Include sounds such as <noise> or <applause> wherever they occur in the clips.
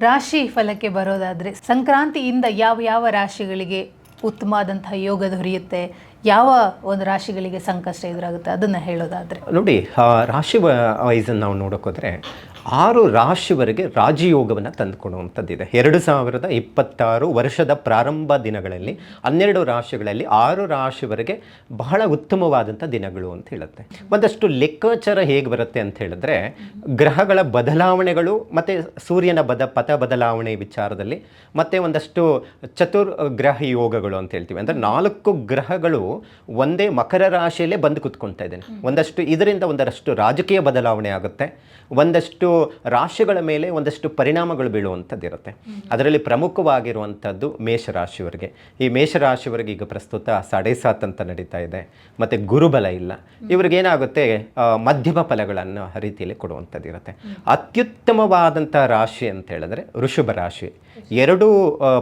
ರಾಶಿ ಫಲಕ್ಕೆ ಬರೋದಾದ್ರೆ ಸಂಕ್ರಾಂತಿಯಿಂದ ಯಾವ ಯಾವ ರಾಶಿಗಳಿಗೆ ಉತ್ತಮವಾದಂತಹ ಯೋಗ ದೊರೆಯುತ್ತೆ, ಯಾವ ಒಂದು ರಾಶಿಗಳಿಗೆ ಸಂಕಷ್ಟ ಎದುರಾಗುತ್ತೆ, ಅದನ್ನ ಹೇಳೋದಾದ್ರೆ. ನೋಡಿ ರಾಶಿ ವೈಸನ್ನು ನಾವು ನೋಡೋಕ್ಕೋದ್ರೆ ಆರು ರಾಶಿವರೆಗೆ ರಾಜಯೋಗವನ್ನು ತಂದುಕೊಡುವಂಥದ್ದಿದೆ. ಎರಡು ಸಾವಿರದ ಇಪ್ಪತ್ತಾರು ವರ್ಷದ ಪ್ರಾರಂಭ ದಿನಗಳಲ್ಲಿ, ಹನ್ನೆರಡು ರಾಶಿಗಳಲ್ಲಿ ಆರು ರಾಶಿವರೆಗೆ ಬಹಳ ಉತ್ತಮವಾದಂಥ ದಿನಗಳು ಅಂತ ಹೇಳುತ್ತೆ. ಒಂದಷ್ಟು ಲೆಕ್ಕಾಚಾರ ಹೇಗೆ ಬರುತ್ತೆ ಅಂತ ಹೇಳಿದ್ರೆ, ಗ್ರಹಗಳ ಬದಲಾವಣೆಗಳು ಮತ್ತು ಸೂರ್ಯನ ಬದ, ಪಥ ಬದಲಾವಣೆ ವಿಚಾರದಲ್ಲಿ ಮತ್ತು ಒಂದಷ್ಟು ಚತುರ್, ಗ್ರಹ ಯೋಗಗಳು ಅಂತ ಹೇಳ್ತೀವಿ. ಅಂದರೆ ನಾಲ್ಕು ಗ್ರಹಗಳು ಒಂದೇ ಮಕರ ರಾಶಿಯಲ್ಲೇ ಬಂದು ಕುತ್ಕೊಳ್ತಾ ಇದ್ದೇನೆ. ಒಂದಷ್ಟು ಇದರಿಂದ ಒಂದರಷ್ಟು ರಾಜಕೀಯ ಬದಲಾವಣೆ ಆಗುತ್ತೆ. ಒಂದಷ್ಟು ರಾಶಿಗಳ ಮೇಲೆ ಒಂದಷ್ಟು ಪರಿಣಾಮಗಳು ಬೀಳುವಂಥದ್ದು ಇರುತ್ತೆ ಅದರಲ್ಲಿ ಪ್ರಮುಖವಾಗಿರುವಂಥದ್ದು ಮೇಷರಾಶಿಯವರಿಗೆ. ಈ ಮೇಷರಾಶಿಯವರಿಗೆ ಈಗ ಪ್ರಸ್ತುತ ಸಾಡೆ ಸಾತ್ ಅಂತ ನಡೀತಾ ಇದೆ. ಮತ್ತು ಗುರುಬಲ ಇಲ್ಲ. ಇವ್ರಿಗೇನಾಗುತ್ತೆ ಮಧ್ಯಮ ಫಲಗಳನ್ನು ರೀತಿಯಲ್ಲಿ ಕೊಡುವಂಥದ್ದು ಇರುತ್ತೆ ಅತ್ಯುತ್ತಮವಾದಂಥ ರಾಶಿ ಅಂತ ಹೇಳಿದ್ರೆ ವೃಷಭ ರಾಶಿ. ಎರಡೂ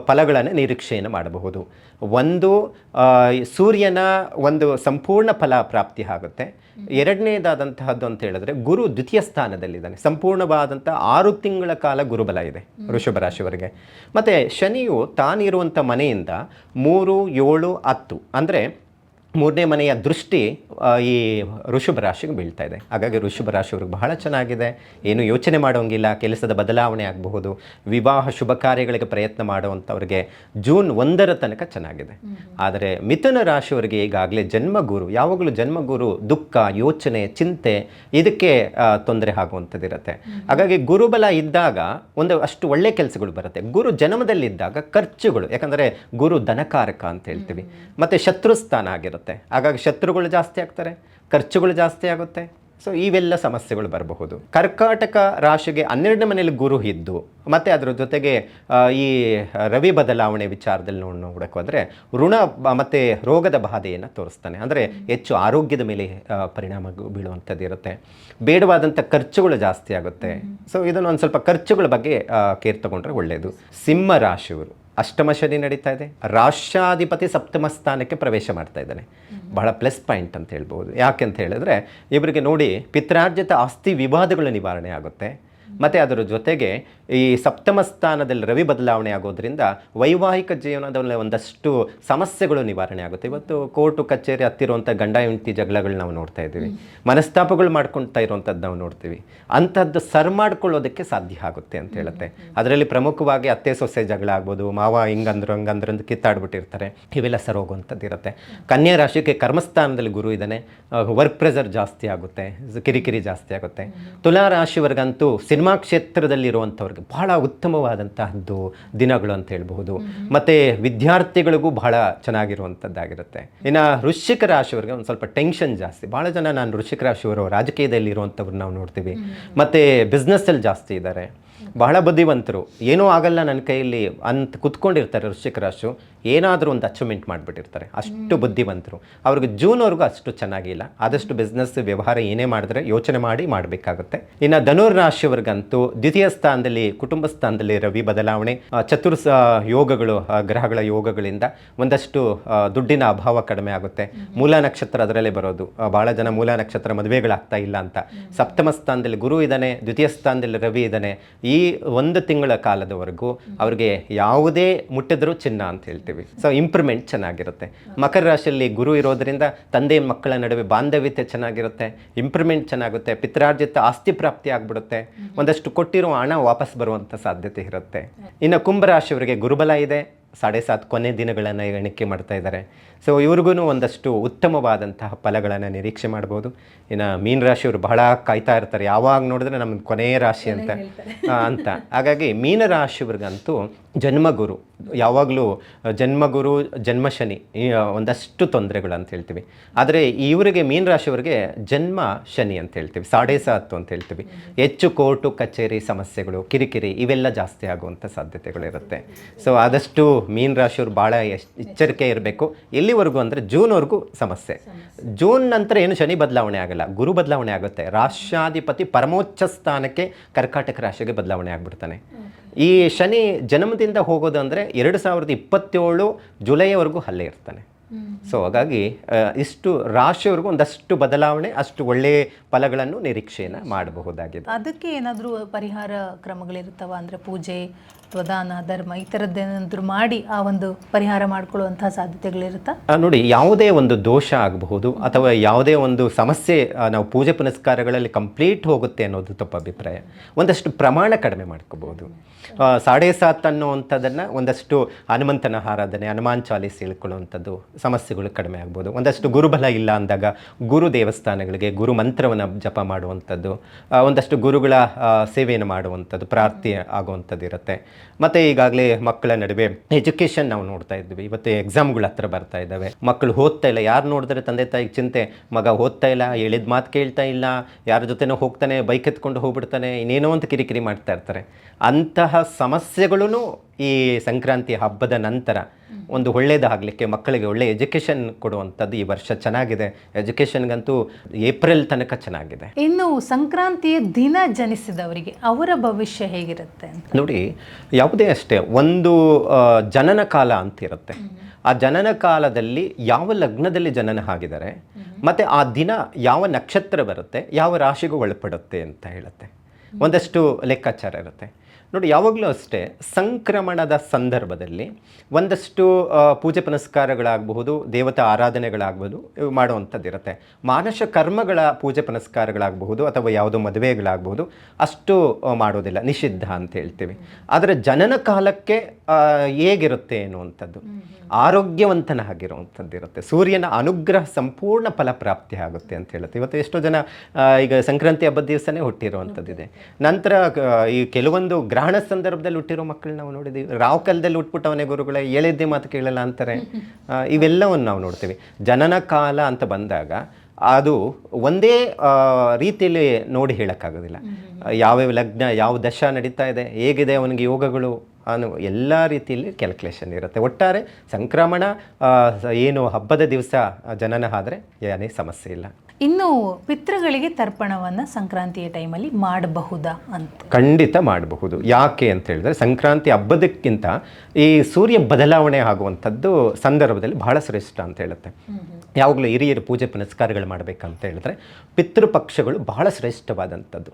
ಫಲಗಳನ್ನು ನಿರೀಕ್ಷೆಯನ್ನು ಮಾಡಬಹುದು. ಒಂದು ಸೂರ್ಯನ ಒಂದು ಸಂಪೂರ್ಣ ಫಲ ಪ್ರಾಪ್ತಿ ಆಗುತ್ತೆ. ಎರಡನೇದಾದಂತಹದ್ದು ಅಂತ ಹೇಳಿದ್ರೆ ಗುರು ದ್ವಿತೀಯ ಸ್ಥಾನದಲ್ಲಿದ್ದಾನೆ. ಸಂಪೂರ್ಣವಾದಂಥ ಆರು ತಿಂಗಳ ಕಾಲ ಗುರುಬಲ ಇದೆ ವೃಷಭ ರಾಶಿಯವರಿಗೆ. ಮತ್ತು ಶನಿಯು ತಾನಿರುವಂಥ ಮನೆಯಿಂದ ಮೂರು ಏಳು ಹತ್ತು ಅಂದರೆ ಮೂರನೇ ಮನೆಯ ದೃಷ್ಟಿ ಈ ಋಷಭ ರಾಶಿಗೆ ಬೀಳ್ತಾ ಇದೆ. ಹಾಗಾಗಿ ಋಷಭ ರಾಶಿಯವ್ರಿಗೆ ಬಹಳ ಚೆನ್ನಾಗಿದೆ. ಏನು ಯೋಚನೆ ಮಾಡೋಂಗಿಲ್ಲ ಕೆಲಸದ ಬದಲಾವಣೆ ಆಗಬಹುದು. ವಿವಾಹ ಶುಭ ಕಾರ್ಯಗಳಿಗೆ ಪ್ರಯತ್ನ ಮಾಡುವಂಥವ್ರಿಗೆ ಜೂನ್ ಒಂದರ ತನಕ ಚೆನ್ನಾಗಿದೆ. ಆದರೆ ಮಿಥುನ ರಾಶಿಯವರಿಗೆ ಈಗಾಗಲೇ ಜನ್ಮಗುರು ಯಾವಾಗಲೂ ಜನ್ಮಗುರು ದುಃಖ ಯೋಚನೆ ಚಿಂತೆ ಇದಕ್ಕೆ ತೊಂದರೆ ಆಗುವಂಥದ್ದಿರುತ್ತೆ. ಹಾಗಾಗಿ ಗುರುಬಲ ಇದ್ದಾಗ ಒಂದು ಅಷ್ಟು ಒಳ್ಳೆ ಕೆಲಸಗಳು ಬರುತ್ತೆ. ಗುರು ಜನ್ಮದಲ್ಲಿದ್ದಾಗ ಖರ್ಚುಗಳು ಯಾಕಂದರೆ ಗುರು ಧನಕಾರಕ ಅಂತ ಹೇಳ್ತೀವಿ. ಮತ್ತು ಶತ್ರುಸ್ಥಾನ ಆಗಿರುತ್ತೆ. ಹಾಗಾಗಿ ಶತ್ರುಗಳು ಜಾಸ್ತಿ ಆಗ್ತಾರೆ ಖರ್ಚುಗಳು ಜಾಸ್ತಿ ಆಗುತ್ತೆ. ಸೊ ಇವೆಲ್ಲ ಸಮಸ್ಯೆಗಳು ಬರಬಹುದು. ಕರ್ಕಾಟಕ ರಾಶಿಗೆ ಹನ್ನೆರಡನೇ ಮನೆಯಲ್ಲಿ ಗುರು ಇದ್ದು ಮತ್ತು ಅದರ ಜೊತೆಗೆ ಈ ರವಿ ಬದಲಾವಣೆ ವಿಚಾರದಲ್ಲಿ ನೋಡಿ ನೋಡಕ್ಕೆ ಅಂದರೆ ಋಣ ಮತ್ತು ರೋಗದ ಬಾಧೆಯನ್ನು ತೋರಿಸ್ತಾನೆ. ಅಂದರೆ ಹೆಚ್ಚು ಆರೋಗ್ಯದ ಮೇಲೆ ಪರಿಣಾಮ ಬೀಳುವಂಥದ್ದು ಇರುತ್ತೆ. ಬೇಡವಾದಂಥ ಖರ್ಚುಗಳು ಜಾಸ್ತಿ ಆಗುತ್ತೆ. ಸೊ ಇದನ್ನು ಒಂದು ಸ್ವಲ್ಪ ಖರ್ಚುಗಳ ಬಗ್ಗೆ ಕೇರ್ ತಗೊಂಡ್ರೆ ಒಳ್ಳೆಯದು ಸಿಂಹ ರಾಶಿಯವರು. ಅಷ್ಟಮ ಶನಿ ನಡೀತಾ ಇದೆ. ರಾಷ್ಟ್ರಾಧಿಪತಿ ಸಪ್ತಮ ಸ್ಥಾನಕ್ಕೆ ಪ್ರವೇಶ ಮಾಡ್ತಾ ಇದ್ದಾನೆ. ಬಹಳ ಪ್ಲಸ್ ಪಾಯಿಂಟ್ ಅಂತ ಹೇಳ್ಬೋದು. ಯಾಕೆ ಅಂತ ಹೇಳಿದ್ರೆ ಇವರಿಗೆ ನೋಡಿ ಪಿತ್ರಾರ್ಜಿತ ಆಸ್ತಿ ವಿವಾದಗಳು ನಿವಾರಣೆ ಆಗುತ್ತೆ. ಮತ್ತು ಅದರ ಜೊತೆಗೆ ಈ ಸಪ್ತಮ ಸ್ಥಾನದಲ್ಲಿ ರವಿ ಬದಲಾವಣೆ ಆಗೋದ್ರಿಂದ ವೈವಾಹಿಕ ಜೀವನದಲ್ಲಿ ಒಂದಷ್ಟು ಸಮಸ್ಯೆಗಳು ನಿವಾರಣೆ ಆಗುತ್ತೆ. ಇವತ್ತು ಕೋರ್ಟು ಕಚೇರಿ ಹತ್ತಿರುವಂಥ ಗಂಡ ಹೆಂಡತಿ ಜಗಳಗಳು ನಾವು ನೋಡ್ತಾ ಇದ್ದೀವಿ. ಮನಸ್ತಾಪಗಳು ಮಾಡ್ಕೊಳ್ತಾ ಇರುವಂಥದ್ದು ನಾವು ನೋಡ್ತೀವಿ. ಅಂಥದ್ದು ಸರ್ ಮಾಡ್ಕೊಳ್ಳೋದಕ್ಕೆ ಸಾಧ್ಯ ಆಗುತ್ತೆ ಅಂತ ಹೇಳುತ್ತೆ. ಅದರಲ್ಲಿ ಪ್ರಮುಖವಾಗಿ ಅತ್ತೆ ಸೊಸೆ ಜಗಳ ಆಗ್ಬೋದು, ಮಾವ ಹಿಂಗಂದ್ರು ಹಂಗಂದ್ರು ಅಂತ ಕಿತ್ತಾಡ್ಬಿಟ್ಟಿರ್ತಾರೆ. ಇವೆಲ್ಲ ಸರ್ ಹೋಗುವಂಥದ್ದು ಇರುತ್ತೆ. ಕನ್ಯಾ ರಾಶಿಗೆ ಕರ್ಮಸ್ಥಾನದಲ್ಲಿ ಗುರು ಇದ್ದಾನೆ. ವರ್ಕ್ ಪ್ರೆಸರ್ ಜಾಸ್ತಿ ಆಗುತ್ತೆ. ಕಿರಿಕಿರಿ ಜಾಸ್ತಿ ಆಗುತ್ತೆ. ತುಲಾ ರಾಶಿವರೆಗಂತೂ ಸಿನಿಮಾ ಕ್ಷೇತ್ರದಲ್ಲಿರುವಂಥವ್ರಿಗೆ ಬಹಳ ಉತ್ತಮವಾದಂತಹದ್ದು ದಿನಗಳು ಅಂತ ಹೇಳ್ಬಹುದು. ಮತ್ತು ವಿದ್ಯಾರ್ಥಿಗಳಿಗೂ ಬಹಳ ಚೆನ್ನಾಗಿರುವಂಥದ್ದಾಗಿರುತ್ತೆ ಇನ್ನು ವೃಶ್ಚಿಕ ರಾಶಿಯವರಿಗೆ ಒಂದು ಸ್ವಲ್ಪ ಟೆನ್ಷನ್ ಜಾಸ್ತಿ. ಭಾಳ ಜನ ನಾನು ವೃಶ್ಚಿಕ ರಾಶಿಯವರು ರಾಜಕೀಯದಲ್ಲಿ ಇರುವಂಥವ್ರು ನಾವು ನೋಡ್ತೀವಿ. ಮತ್ತು ಬಿಸ್ನೆಸ್ಸಲ್ಲಿ ಜಾಸ್ತಿ ಇದ್ದಾರೆ. ಬಹಳ ಬುದ್ಧಿವಂತರು. ಏನೂ ಆಗಲ್ಲ ನನ್ನ ಕೈಯಲ್ಲಿ ಅಂತ ಕುತ್ಕೊಂಡಿರ್ತಾರೆ ವೃಶ್ಚಿಕ ರಾಶು ಏನಾದರೂ ಒಂದು ಅಚೀವ್ಮೆಂಟ್ ಮಾಡಿಬಿಟ್ಟಿರ್ತಾರೆ. ಅಷ್ಟು ಬುದ್ಧಿವಂತರು. ಅವ್ರಿಗೆ ಜೂನ್ವರೆಗೂ ಅಷ್ಟು ಚೆನ್ನಾಗಿಲ್ಲ. ಆದಷ್ಟು ಬಿಸ್ನೆಸ್ ವ್ಯವಹಾರ ಏನೇ ಮಾಡಿದ್ರೆ ಯೋಚನೆ ಮಾಡಿ ಮಾಡಬೇಕಾಗುತ್ತೆ. ಇನ್ನು ಧನುರ್ ರಾಶಿಯವ್ರಿಗಂತೂ ದ್ವಿತೀಯ ಸ್ಥಾನದಲ್ಲಿ ಕುಟುಂಬ ಸ್ಥಾನದಲ್ಲಿ ರವಿ ಬದಲಾವಣೆ ಚತುರ್ಸ ಚತುರ್ ಯೋಗಗಳು ಗ್ರಹಗಳ ಯೋಗಗಳಿಂದ ಒಂದಷ್ಟು ದುಡ್ಡಿನ ಅಭಾವ ಕಡಿಮೆ ಆಗುತ್ತೆ. ಮೂಲ ನಕ್ಷತ್ರ ಅದರಲ್ಲೇ ಬರೋದು. ಭಾಳ ಬಹಳ ಜನ ಮೂಲ ನಕ್ಷತ್ರ ಮದುವೆಗಳಾಗ್ತಾ ಇಲ್ಲ ಅಂತ. ಸಪ್ತಮ ಸ್ಥಾನದಲ್ಲಿ ಗುರು ಇದ್ದಾನೆ ದ್ವಿತೀಯ ಸ್ಥಾನದಲ್ಲಿ ರವಿ ಇದ್ದಾನೆ. ಈ ಒಂದು ತಿಂಗಳ ಕಾಲದವರೆಗೂ ಅವ್ರಿಗೆ ಯಾವುದೇ ಮುಟ್ಟಿದ್ರೂ ಚಿನ್ನ ಅಂತ ಹೇಳ್ತೀವಿ. ಸೊ ಇಂಪ್ರೂವ್ಮೆಂಟ್ ಚೆನ್ನಾಗಿರುತ್ತೆ. ಮಕರ ರಾಶಿಯಲ್ಲಿ ಗುರು ಇರೋದ್ರಿಂದ ತಂದೆ ಮಕ್ಕಳ ನಡುವೆ ಬಾಂಧವ್ಯತೆ ಚೆನ್ನಾಗಿರುತ್ತೆ. ಇಂಪ್ರೂವ್ಮೆಂಟ್ ಚೆನ್ನಾಗುತ್ತೆ. ಪಿತ್ರಾರ್ಜಿತ ಆಸ್ತಿ ಪ್ರಾಪ್ತಿ ಆಗ್ಬಿಡುತ್ತೆ. ಒಂದಷ್ಟು ಕೊಟ್ಟಿರೋ ಹಣ ವಾಪಸ್ ಬರುವಂಥ ಸಾಧ್ಯತೆ ಇರುತ್ತೆ. ಇನ್ನು ಕುಂಭರಾಶಿಯವರಿಗೆ ಗುರುಬಲ ಇದೆ. ಸಾಡೆ ಸಾತ್ ಕೊನೆ ದಿನಗಳನ್ನು ಎಣಿಕೆ ಮಾಡ್ತಾ ಇದ್ದಾರೆ. ಸೊ ಇವ್ರಿಗೂ ಒಂದಷ್ಟು ಉತ್ತಮವಾದಂತಹ ಫಲಗಳನ್ನು ನಿರೀಕ್ಷೆ ಮಾಡ್ಬೋದು. ಇನ್ನು ಮೀನ ರಾಶಿಯವರು ಬಹಳ ಕಾಯ್ತಾ ಇರ್ತಾರೆ. ಯಾವಾಗ ನೋಡಿದ್ರೆ ನಮ್ಮ ಕೊನೆಯ ರಾಶಿ ಅಂತ. ಅಂತ. ಹಾಗಾಗಿ ಮೀನ ರಾಶಿಯವ್ರಿಗಂತೂ ಜನ್ಮಗುರು, ಯಾವಾಗಲೂ ಜನ್ಮಗುರು, ಜನ್ಮಶನಿ ಒಂದಷ್ಟು ತೊಂದರೆಗಳು ಅಂತ ಹೇಳ್ತೀವಿ. ಆದರೆ ಇವರಿಗೆ ಮೀನ ರಾಶಿಯವರಿಗೆ ಜನ್ಮ ಶನಿ ಅಂತ ಹೇಳ್ತೀವಿ, ಸಾಡೆ ಸಾತ್ತು ಅಂತ ಹೇಳ್ತೀವಿ. ಹೆಚ್ಚು ಕೋರ್ಟು, ಕಚೇರಿ, ಸಮಸ್ಯೆಗಳು, ಕಿರಿಕಿರಿ, ಇವೆಲ್ಲ ಜಾಸ್ತಿ ಆಗುವಂಥ ಸಾಧ್ಯತೆಗಳಿರುತ್ತೆ ಸೊ ಆದಷ್ಟು ಮೀನ ರಾಶಿಯವರು ಭಾಳ ಎಚ್ಚರಿಕೆ ಇರಬೇಕು. ಎಲ್ಲಿವರೆಗೂ ಅಂದರೆ ಜೂನ್ವರೆಗೂ ಸಮಸ್ಯೆ. ಜೂನ್ ನಂತರ ಏನು ಶನಿ ಬದಲಾವಣೆ ಆಗಲ್ಲ, ಗುರು ಬದಲಾವಣೆ ಆಗುತ್ತೆ. ರಾಷ್ಟ್ರಾಧಿಪತಿ ಪರಮೋಚ್ಚ ಸ್ಥಾನಕ್ಕೆ ಕರ್ಕಾಟಕ ರಾಶಿಗೆ ಬದಲಾವಣೆ ಆಗ್ಬಿಡ್ತಾನೆ. ಈ ಶನಿ ಜನ್ಮದಿಂದ ಹೋಗೋದು ಅಂದರೆ ಎರಡು ಸಾವಿರದ ಇಪ್ಪತ್ತೇಳು ಜುಲೈವರೆಗೂ ಅಲ್ಲೇ ಇರ್ತಾನೆ. ಸೊ ಹಾಗಾಗಿ ಇಷ್ಟು ರಾಶಿಯವರೆಗೂ ಒಂದಷ್ಟು ಬದಲಾವಣೆ ಅಷ್ಟು ಒಳ್ಳೆಯ ಫಲಗಳನ್ನು ನಿರೀಕ್ಷೆಯನ್ನು ಮಾಡಬಹುದಾಗಿದೆ. ಅದಕ್ಕೆ ಏನಾದರೂ ಪರಿಹಾರ ಕ್ರಮಗಳಿರ್ತಾವ ಅಂದರೆ ಪೂಜೆ ಅಥವಾ ದಾನ ಧರ್ಮ ಈ ಥರದ್ದೇನಾದರೂ ಮಾಡಿ ಆ ಒಂದು ಪರಿಹಾರ ಮಾಡಿಕೊಳ್ಳುವಂತಹ ಸಾಧ್ಯತೆಗಳಿರುತ್ತಾ? ನೋಡಿ ಯಾವುದೇ ಒಂದು ದೋಷ ಆಗಬಹುದು ಅಥವಾ ಯಾವುದೇ ಒಂದು ಸಮಸ್ಯೆ ನಾವು ಪೂಜೆ ಪುನಸ್ಕಾರಗಳಲ್ಲಿ ಕಂಪ್ಲೀಟ್ ಹೋಗುತ್ತೆ ಅನ್ನೋದು ತಪ್ಪು ಅಭಿಪ್ರಾಯ. ಒಂದಷ್ಟು ಪ್ರಮಾಣ ಕಡಿಮೆ ಮಾಡ್ಕೋಬಹುದು. ಸಾಡೆ ಸಾತ್ ಅನ್ನುವಂಥದ್ದನ್ನು ಒಂದಷ್ಟು ಹನುಮಂತನ ಆರಾಧನೆ ಹನುಮಾನ್ ಚಾಲೀಸ್ ಹೇಳ್ಕೊಳ್ಳುವಂಥದ್ದು ಸಮಸ್ಯೆಗಳು ಕಡಿಮೆ ಆಗ್ಬೋದು. ಒಂದಷ್ಟು ಗುರುಬಲ ಇಲ್ಲ ಅಂದಾಗ ಗುರು ದೇವಸ್ಥಾನಗಳಿಗೆ ಗುರು ಮಂತ್ರವನ್ನು ಜಪ ಮಾಡುವಂಥದ್ದು ಒಂದಷ್ಟು ಗುರುಗಳ ಸೇವೆಯನ್ನು ಮಾಡುವಂಥದ್ದು, ಪ್ರಾರ್ಥಿ ಆಗುವಂಥದ್ದು ಇರುತ್ತೆ. ಮತ್ತು ಈಗಾಗಲೇ ಮಕ್ಕಳ ನಡುವೆ ಎಜುಕೇಷನ್ ನಾವು ನೋಡ್ತಾ ಇದ್ವಿ. ಇವತ್ತು ಎಕ್ಸಾಮ್ಗಳು ಹತ್ರ ಬರ್ತಾ ಇದ್ದಾವೆ. ಮಕ್ಕಳು ಓದ್ತಾ ಇಲ್ಲ. ಯಾರು ನೋಡಿದ್ರೆ ತಂದೆ ತಾಯಿಗೆ ಚಿಂತೆ. ಮಗ ಓದ್ತಾ ಇಲ್ಲ, ಹೇಳಿದ ಮಾತು ಕೇಳ್ತಾ ಇಲ್ಲ, ಯಾರ ಜೊತೆನೋ ಹೋಗ್ತಾನೆ, ಬೈಕ್ ಎತ್ಕೊಂಡು ಹೋಗ್ಬಿಡ್ತಾನೆ, ಇನ್ನೇನೋ ಅಂತ ಕಿರಿಕಿರಿ ಮಾಡ್ತಾ ಇರ್ತಾರೆ. ಅಂತಹ ಸಮಸ್ಯೆಗಳೂ ಈ ಸಂಕ್ರಾಂತಿ ಹಬ್ಬದ ನಂತರ ಒಂದು ಒಳ್ಳೆಯದಾಗಲಿಕ್ಕೆ ಮಕ್ಕಳಿಗೆ ಒಳ್ಳೆ ಎಜುಕೇಷನ್ ಕೊಡುವಂಥದ್ದು ಈ ವರ್ಷ ಚೆನ್ನಾಗಿದೆ. ಎಜುಕೇಷನ್ಗಂತೂ ಏಪ್ರಿಲ್ ತನಕ ಚೆನ್ನಾಗಿದೆ. ಇನ್ನು ಸಂಕ್ರಾಂತಿಯ ದಿನ ಜನಿಸಿದವರಿಗೆ ಅವರ ಭವಿಷ್ಯ ಹೇಗಿರುತ್ತೆ ನೋಡಿ ಯಾವುದೇ ಅಷ್ಟೇ ಒಂದು ಜನನ ಕಾಲ ಅಂತ ಇರುತ್ತೆ ಆ ಜನನ ಕಾಲದಲ್ಲಿ ಯಾವ ಲಗ್ನದಲ್ಲಿ ಜನನ ಆಗಿದ್ದಾರೆ ಮತ್ತು ಆ ದಿನ ಯಾವ ನಕ್ಷತ್ರ ಬರುತ್ತೆ ಯಾವ ರಾಶಿಗೂ ಒಳಪಡುತ್ತೆ ಅಂತ ಹೇಳುತ್ತೆ. ಒಂದಷ್ಟು ಲೆಕ್ಕಾಚಾರ ಇರುತ್ತೆ. ನೋಡಿ, ಯಾವಾಗಲೂ ಅಷ್ಟೇ, ಸಂಕ್ರಮಣದ ಸಂದರ್ಭದಲ್ಲಿ ಒಂದಷ್ಟು ಪೂಜೆ ಪುನಸ್ಕಾರಗಳಾಗಬಹುದು, ದೇವತಾ ಆರಾಧನೆಗಳಾಗ್ಬೋದು ಮಾಡುವಂಥದ್ದು ಇರುತ್ತೆ ಮಾನಸ ಕರ್ಮಗಳ ಪೂಜೆ ಪುನಸ್ಕಾರಗಳಾಗಬಹುದು, ಅಥವಾ ಯಾವುದೋ ಮದುವೆಗಳಾಗಬಹುದು, ಅಷ್ಟು ಮಾಡೋದಿಲ್ಲ. ನಿಷಿದ್ಧ ಅಂತ ಹೇಳ್ತೀವಿ. ಆದರೆ ಜನನ ಕಾಲಕ್ಕೆ ಹೇಗಿರುತ್ತೆ ಅನ್ನುವಂಥದ್ದು ಆರೋಗ್ಯವಂತನಾಗಿರುವಂಥದ್ದು ಇರುತ್ತೆ ಸೂರ್ಯನ ಅನುಗ್ರಹ ಸಂಪೂರ್ಣ ಫಲಪ್ರಾಪ್ತಿ ಆಗುತ್ತೆ ಅಂತ ಹೇಳುತ್ತೆ. ಇವತ್ತು ಎಷ್ಟೋ ಜನ ಈಗ ಸಂಕ್ರಾಂತಿ ಹಬ್ಬದ ದಿವಸನೇ ಹುಟ್ಟಿರುವಂಥದ್ದಿದೆ. ನಂತರ ಈ ಕೆಲವೊಂದು ಗ್ರಹಣ ಸಂದರ್ಭದಲ್ಲಿ ಹುಟ್ಟಿರೋ ಮಕ್ಕಳನ್ನ ನಾವು ನೋಡಿದ್ದೀವಿ ರಾವ್ ಕಾಲದಲ್ಲಿ ಹುಟ್ಬಿಟ್ಟವನೇ ಗುರುಗಳೇ ಹೇಳಿದ್ದೆ ಮಾತು ಕೇಳಲ್ಲ ಅಂತಾರೆ. <laughs> ಇವೆಲ್ಲವನ್ನು ನಾವು ನೋಡ್ತೀವಿ. ಜನನ ಕಾಲ ಅಂತ ಬಂದಾಗ ಅದು ಒಂದೇ ರೀತಿಯಲ್ಲಿ ನೋಡಿ ಹೇಳೋಕ್ಕಾಗೋದಿಲ್ಲ. ಯಾವ್ಯಾವ ಲಗ್ನ ಯಾವ ದಶ ನಡೀತಾ ಇದೆ ಹೇಗಿದೆ ಅವನಿಗೆ ಯೋಗಗಳು ಅನ್ನೋ ಎಲ್ಲ ರೀತಿಯಲ್ಲಿ ಕ್ಯಾಲ್ಕುಲೇಷನ್ ಇರುತ್ತೆ. ಒಟ್ಟಾರೆ ಸಂಕ್ರಮಣ ಏನು ಹಬ್ಬದ ದಿವಸ ಜನನ ಆದರೆ ಏನೇ ಸಮಸ್ಯೆ ಇಲ್ಲ. ಇನ್ನು ಪಿತೃಗಳಿಗೆ ತರ್ಪಣವನ್ನು ಸಂಕ್ರಾಂತಿಯ ಟೈಮಲ್ಲಿ ಮಾಡಬಹುದಾ ಅಂತ. ಖಂಡಿತ ಮಾಡಬಹುದು. ಯಾಕೆ ಅಂತ ಹೇಳಿದ್ರೆ ಸಂಕ್ರಾಂತಿ ಹಬ್ಬದಕ್ಕಿಂತ ಈ ಸೂರ್ಯ ಬದಲಾವಣೆ ಆಗುವಂಥದ್ದು ಸಂದರ್ಭದಲ್ಲಿ ಬಹಳ ಶ್ರೇಷ್ಠ ಅಂತ ಹೇಳುತ್ತೆ. ಯಾವಾಗಲೂ ಹಿರಿಯರು ಪೂಜೆ ಪುನಸ್ಕಾರಗಳು ಮಾಡಬೇಕಂತ ಹೇಳಿದ್ರೆ ಪಿತೃಪಕ್ಷಗಳು ಬಹಳ ಶ್ರೇಷ್ಠವಾದಂಥದ್ದು.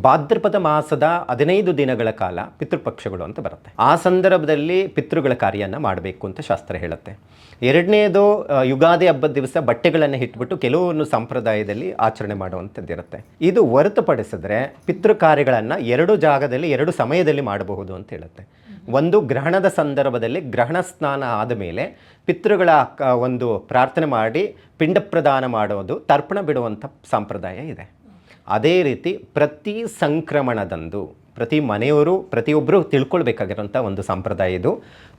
ಭಾದ್ರಪದ ಮಾಸದ ಹದಿನೈದು ದಿನಗಳ ಕಾಲ ಪಿತೃಪಕ್ಷಗಳು ಅಂತ ಬರುತ್ತೆ. ಆ ಸಂದರ್ಭದಲ್ಲಿ ಪಿತೃಗಳ ಕಾರ್ಯನ ಮಾಡಬೇಕು ಅಂತ ಶಾಸ್ತ್ರ ಹೇಳುತ್ತೆ. ಎರಡನೇದು ಯುಗಾದಿ ಹಬ್ಬದ ದಿವಸ ಬಟ್ಟೆಗಳನ್ನು ಇಟ್ಬಿಟ್ಟು ಕೆಲವೊಂದು ಸಂಪ್ರದಾಯದಲ್ಲಿ ಆಚರಣೆ ಮಾಡುವಂಥದ್ದಿರುತ್ತೆ. ಇದು ಹೊರತುಪಡಿಸಿದ್ರೆ ಪಿತೃ ಕಾರ್ಯಗಳನ್ನು ಎರಡು ಜಾಗದಲ್ಲಿ, ಎರಡು ಸಮಯದಲ್ಲಿ ಮಾಡಬಹುದು ಅಂತ ಹೇಳುತ್ತೆ. ಒಂದು ಗ್ರಹಣದ ಸಂದರ್ಭದಲ್ಲಿ ಗ್ರಹಣ ಸ್ನಾನ ಆದ ಮೇಲೆ ಪಿತೃಗಳ ಒಂದು ಪ್ರಾರ್ಥನೆ ಮಾಡಿ ಪಿಂಡ ಪ್ರದಾನ ಮಾಡೋದು, ತರ್ಪಣ ಬಿಡುವಂಥ ಸಂಪ್ರದಾಯ ಇದೆ. ಅದೇ ರೀತಿ ಪ್ರತಿ ಸಂಕ್ರಮಣದಂದು ಪ್ರತಿ ಮನೆಯವರು ಪ್ರತಿಯೊಬ್ಬರು ತಿಳ್ಕೊಳ್ಬೇಕಾಗಿರೋಂಥ ಒಂದು ಸಂಪ್ರದಾಯ ಇದು.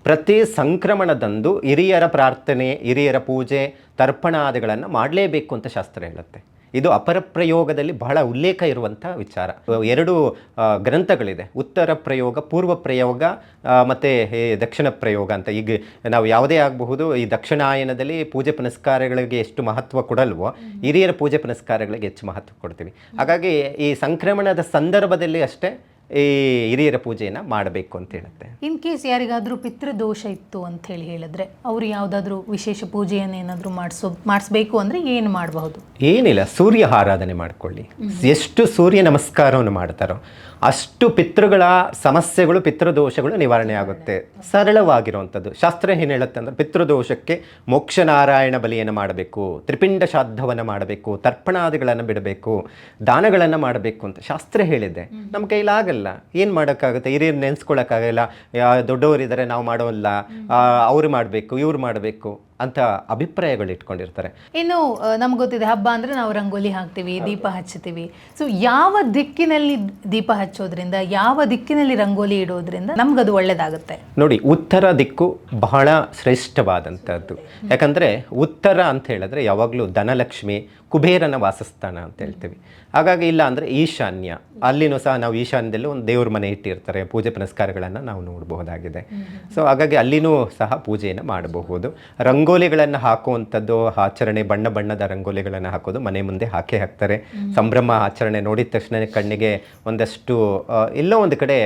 ಪ್ರತಿ ಸಂಕ್ರಮಣದಂದು ಹಿರಿಯರ ಪ್ರಾರ್ಥನೆ, ಹಿರಿಯರ ಪೂಜೆ, ತರ್ಪಣಾದಿಗಳನ್ನು ಮಾಡಲೇಬೇಕು ಅಂತ ಶಾಸ್ತ್ರ ಹೇಳುತ್ತೆ. ಇದು ಅಪರ ಪ್ರಯೋಗದಲ್ಲಿ ಬಹಳ ಉಲ್ಲೇಖ ಇರುವಂಥ ವಿಚಾರ. ಎರಡು ಗ್ರಂಥಗಳಿದೆ. ಉತ್ತರ ಪ್ರಯೋಗ, ಪೂರ್ವ ಪ್ರಯೋಗ ಮತ್ತೆ ದಕ್ಷಿಣ ಪ್ರಯೋಗ ಅಂತ. ಈಗ ನಾವು ಯಾವುದೇ ಆಗಬಹುದು, ಈ ದಕ್ಷಿಣಾಯನದಲ್ಲಿ ಪೂಜೆ ಪುನಸ್ಕಾರಗಳಿಗೆ ಎಷ್ಟು ಮಹತ್ವ ಕೊಡಲ್ವೋ, ಹಿರಿಯರ ಪೂಜೆ ಪುನಸ್ಕಾರಗಳಿಗೆ ಹೆಚ್ಚು ಮಹತ್ವ ಕೊಡ್ತೀವಿ. ಹಾಗಾಗಿ ಈ ಸಂಕ್ರಮಣದ ಸಂದರ್ಭದಲ್ಲಿ ಅಷ್ಟೇ ಈ ಹಿರಿಯರ ಪೂಜೆಯನ್ನು ಮಾಡಬೇಕು ಅಂತ ಹೇಳುತ್ತೆ. ಇನ್ ಕೇಸ್ ಯಾರಿಗಾದ್ರೂ ಪಿತೃದೋಷ ಇತ್ತು ಅಂತ ಹೇಳಿ ಹೇಳಿದ್ರೆ ಅವರು ಯಾವುದಾದ್ರೂ ವಿಶೇಷ ಪೂಜೆಯನ್ನು ಏನಾದರೂ ಮಾಡಿಸೋ ಮಾಡಿಸ್ಬೇಕು ಅಂದ್ರೆ ಏನು ಮಾಡಬಹುದು? ಏನಿಲ್ಲ ಸೂರ್ಯ ಆರಾಧನೆ ಮಾಡ್ಕೊಳ್ಳಿ ಎಷ್ಟು ಸೂರ್ಯ ನಮಸ್ಕಾರವನ್ನು ಮಾಡ್ತಾರೋ ಅಷ್ಟು ಪಿತೃಗಳ ಸಮಸ್ಯೆಗಳು ಪಿತೃದೋಷಗಳು ನಿವಾರಣೆ ಆಗುತ್ತೆ. ಸರಳವಾಗಿರುವಂಥದ್ದು ಶಾಸ್ತ್ರ ಏನು ಹೇಳುತ್ತೆ ಅಂದರೆ ಪಿತೃದೋಷಕ್ಕೆ ಮೋಕ್ಷನಾರಾಯಣ ಬಲಿಯನ್ನು ಮಾಡಬೇಕು ತ್ರಿಪಿಂಡ ಶ್ರಾದ್ದವನ್ನು ಮಾಡಬೇಕು ತರ್ಪಣಾದಿಗಳನ್ನು ಬಿಡಬೇಕು ದಾನಗಳನ್ನು ಮಾಡಬೇಕು ಅಂತ ಶಾಸ್ತ್ರ ಹೇಳಿದೆ. ನಮ್ಮ ಕೈಲಾಗಲ್ಲ ಏನು ಮಾಡೋಕ್ಕಾಗುತ್ತೆ? ಹಿರಿಯರು ನೆನೆಸ್ಕೊಳ್ಳೋಕ್ಕಾಗಲ್ಲ ದೊಡ್ಡವರಿದ್ದಾರೆ ನಾವು ಮಾಡೋಲ್ಲ. ಅವ್ರು ಮಾಡಬೇಕು ಇವ್ರು ಮಾಡಬೇಕು. ಅಂತ ಅಭಿಪ್ರಾಯಗಳು ಇಟ್ಕೊಂಡಿರ್ತಾರೆ. ಇನ್ನು ನಮ್ಗೆ ಗೊತ್ತಿದೆ ಹಬ್ಬ ಅಂದ್ರೆ ನಾವು ರಂಗೋಲಿ ಹಾಕ್ತೀವಿ ದೀಪ ಹಚ್ಚುತ್ತೀವಿ. ಸೊ ಯಾವ ದಿಕ್ಕಿನಲ್ಲಿ ದೀಪ ಹಚ್ಚೋದ್ರಿಂದ ಯಾವ ದಿಕ್ಕಿನಲ್ಲಿ ರಂಗೋಲಿ ಇಡೋದ್ರಿಂದ ನಮ್ಗದು ಒಳ್ಳೇದಾಗುತ್ತೆ. ನೋಡಿ ಉತ್ತರ ದಿಕ್ಕು ಬಹಳ ಶ್ರೇಷ್ಠವಾದಂಥದ್ದು. ಯಾಕಂದರೆ ಉತ್ತರ ಅಂತ ಹೇಳಿದ್ರೆ ಯಾವಾಗಲೂ ಧನಲಕ್ಷ್ಮಿ ಕುಬೇರನ ವಾಸಸ್ಥಾನ ಅಂತ ಹೇಳ್ತೀವಿ. ಹಾಗಾಗಿ ಇಲ್ಲ ಅಂದರೆ ಈಶಾನ್ಯ. ಅಲ್ಲಿನೂ ಸಹ ನಾವು ಈಶಾನ್ಯದಲ್ಲಿ ಒಂದು ದೇವ್ರ ಮನೆ ಇಟ್ಟಿರ್ತಾರೆ. ಪೂಜೆ ಪುನಸ್ಕಾರಗಳನ್ನು ನಾವು ನೋಡಬಹುದಾಗಿದೆ. ಸೊ ಹಾಗಾಗಿ ಅಲ್ಲಿನೂ ಸಹ ಪೂಜೆಯನ್ನು ಮಾಡಬಹುದು. ರಂಗೋಲಿಗಳನ್ನು ಹಾಕುವಂಥದ್ದು ಆಚರಣೆ ಬಣ್ಣ ಬಣ್ಣದ ರಂಗೋಲಿಗಳನ್ನು ಹಾಕೋದು ಮನೆ ಮುಂದೆ ಹಾಕೇ ಹಾಕ್ತಾರೆ. ಸಂಭ್ರಮ ಆಚರಣೆ ನೋಡಿದ ತಕ್ಷಣ ಕಣ್ಣಿಗೆ ಒಂದಷ್ಟು ಎಲ್ಲೋ ಒಂದು ಕಡೆ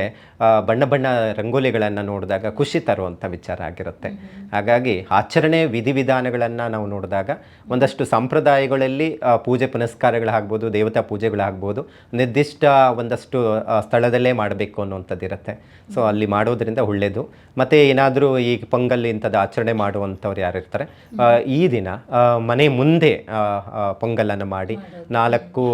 ಬಣ್ಣ ಬಣ್ಣ ರಂಗೋಲಿಗಳನ್ನು ನೋಡಿದಾಗ ಖುಷಿ ತರುವಂಥ ವಿಚಾರ ಆಗಿರುತ್ತೆ. ಹಾಗಾಗಿ ಆಚರಣೆ ವಿಧಿವಿಧಾನಗಳನ್ನು ನಾವು ನೋಡಿದಾಗ ಒಂದಷ್ಟು ಸಂಪ್ರದಾಯಗಳಲ್ಲಿ ಪೂಜೆ ಪುನಸ್ಕಾರಗಳಾಗ್ಬೋದು ದೇವತಾ ಪೂಜೆಗಳಾಗ್ಬೋದು ನಿರ್ದಿಷ್ಟ ಒಂದಷ್ಟು ಸ್ಥಳದಲ್ಲೇ ಮಾಡಬೇಕು ಅನ್ನುವಂಥದ್ದು ಇರುತ್ತೆ. ಸೊ ಅಲ್ಲಿ ಮಾಡೋದ್ರಿಂದ ಒಳ್ಳೆಯದು ಮತ್ತು ಏನಾದರೂ ಈ ಪೊಂಗಲ್ ಇಂಥದ್ದು ಆಚರಣೆ ಮಾಡುವಂಥವ್ರು ಯಾರು ಇರ್ತಾರೆ? ಈ ದಿನ ಮನೆ ಮುಂದೆ ಪೊಂಗಲನ್ನು ಮಾಡಿ ನಾಲ್ಕು